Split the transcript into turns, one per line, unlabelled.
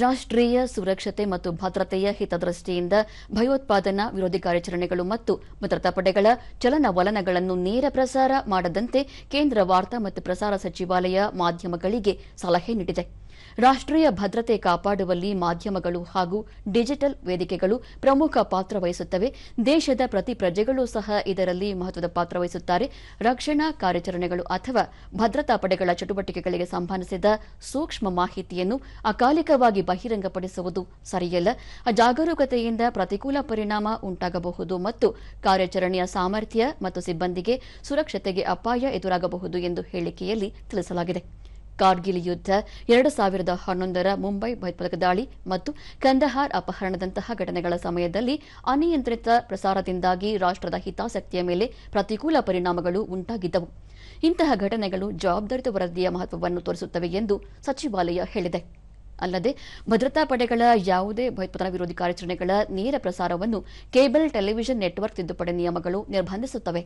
ರಾಷ್ಟ್ರೀಯ ಸುರಕ್ಷತೆ ಮತ್ತು ಭದ್ರತೆಯ ಹಿತದೃಷ್ಟಿಯಿಂದ ಭಯೋತ್ಪಾದನಾ ವಿರೋಧಿ ಕಾರ್ಯಾಚರಣೆಗಳು ಮತ್ತು ಭದ್ರತಾ ಪಡೆಗಳ ಚಲನವಲನಗಳನ್ನು ನೇರ ಪ್ರಸಾರ ಮಾಡದಂತೆ ಕೇಂದ್ರ ವಾರ್ತಾ ಮತ್ತು ಪ್ರಸಾರ ಸಚಿವಾಲಯ ಮಾಧ್ಯಮಗಳಿಗೆ ಸಲಹೆ ನೀಡಿದೆ. ರಾಷ್ಟ್ರೀಯ ಭದ್ರತೆ ಕಾಪಾಡುವಲ್ಲಿ ಮಾಧ್ಯಮಗಳು ಹಾಗೂ ಡಿಜಿಟಲ್ ವೇದಿಕೆಗಳು ಪ್ರಮುಖ ಪಾತ್ರ ವಹಿಸುತ್ತವೆ. ದೇಶದ ಪ್ರತಿ ಪ್ರಜೆಗಳೂ ಸಹ ಇದರಲ್ಲಿ ಮಹತ್ವದ ಪಾತ್ರ ವಹಿಸುತ್ತಾರೆ. ರಕ್ಷಣಾ ಕಾರ್ಯಾಚರಣೆಗಳು ಅಥವಾ ಭದ್ರತಾ ಪಡೆಗಳ ಚಟುವಟಿಕೆಗಳಿಗೆ ಸಂಬಂಧಿಸಿದ ಸೂಕ್ಷ್ಮ ಮಾಹಿತಿಯನ್ನು ಅಕಾಲಿಕವಾಗಿ ಬಹಿರಂಗಪಡಿಸುವುದು ಸರಿಯಲ್ಲ. ಜಾಗರೂಕತೆಯಿಂದ ಪ್ರತಿಕೂಲ ಪರಿಣಾಮ ಉಂಟಾಗಬಹುದು ಮತ್ತು ಕಾರ್ಯಾಚರಣೆಯ ಸಾಮರ್ಥ್ಯ ಮತ್ತು ಸಿಬ್ಬಂದಿಗೆ ಸುರಕ್ಷತೆಗೆ ಅಪಾಯ ಎದುರಾಗಬಹುದು ಎಂದು ಹೇಳಿಕೆಯಲ್ಲಿ ತಿಳಿಸಲಾಗಿದೆ. ಕಾರ್ಗಿಲ್ ಯುದ್ಧ ಎರಡು ಸಾವಿರದ ಹನ್ನೊಂದರ ಮುಂಬೈ ಭಯೋತ್ಪಾದಕ ದಾಳಿ ಮತ್ತು ಕಂದಹಾರ್ ಅಪಹರಣದಂತಹ ಘಟನೆಗಳ ಸಮಯದಲ್ಲಿ ಅನಿಯಂತ್ರಿತ ಪ್ರಸಾರದಿಂದಾಗಿ ರಾಷ್ಟದ ಹಿತಾಸಕ್ತಿಯ ಮೇಲೆ ಪ್ರತಿಕೂಲ ಪರಿಣಾಮಗಳು ಉಂಟಾಗಿದ್ದವು. ಇಂತಹ ಘಟನೆಗಳು ಜವಾಬ್ದಾರಿತ ವರದಿಯ ಮಹತ್ವವನ್ನು ತೋರಿಸುತ್ತವೆ ಎಂದು ಸಚಿವಾಲಯ ಹೇಳಿದೆ. ಅಲ್ಲದೆ, ಭದ್ರತಾ ಪಡೆಗಳ ಯಾವುದೇ ಭಯೋತ್ಪಾದನಾ ವಿರೋಧಿ ಕಾರ್ಯಾಚರಣೆಗಳ ನೇರ ಪ್ರಸಾರವನ್ನು ಕೇಬಲ್ ಟೆಲಿವಿಷನ್ ನೆಟ್ವರ್ಕ್ ತಿದ್ದುಪಡಿ ನಿಯಮಗಳು ನಿರ್ಬಂಧಿಸುತ್ತವೆ.